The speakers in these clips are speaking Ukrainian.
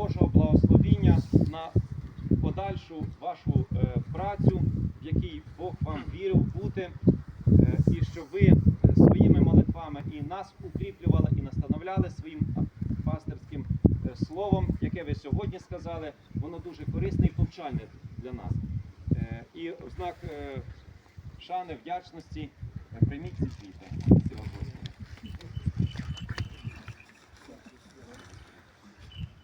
Божого благословіння на подальшу вашу е, працю, в якій Бог вам вірив бути, е, і щоб ви е, своїми молитвами і нас укріплювали, і настановляли своїм пастирським е, словом, яке ви сьогодні сказали, воно дуже корисне і повчальне для нас. І в знак шани, вдячності прийміть ці квіти. Спасибо, Господи.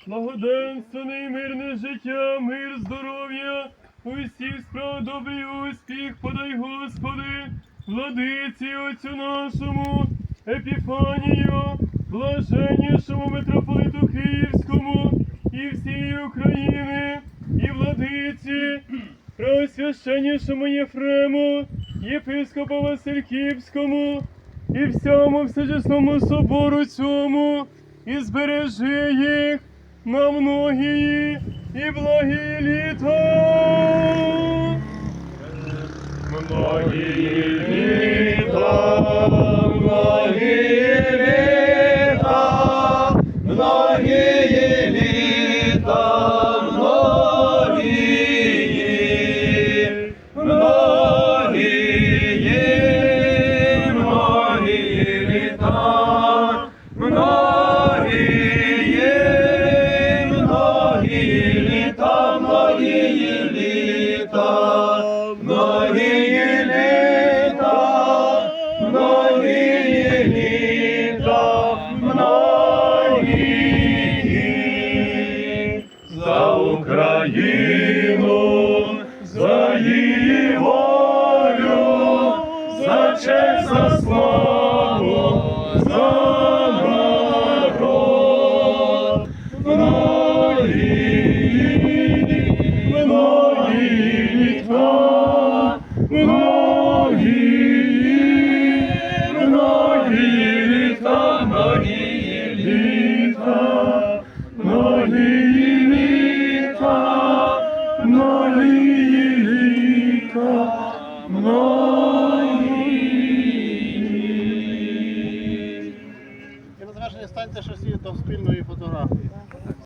Благоденственне і мирне життя, мир, здоров'я, усіх справ добрий успіх, подай Господи, владиці Отцю нашому, Епіфанію, блаженнішому митрополиту Київському і всієї України, і владиці, преосвященнішому Єфрему, єпископу Васильківському, і всьому всечесному собору цьому, і збережи їх на многие і благі літа. Многие літа, літа, многії літа, многії літа, многії літа, многії за Україну, за її волю, за честь, за славу, за літа, многії, многії літа, многії літа, многії літа, многії літа. І на завершення станьте щось до спільної фотографії.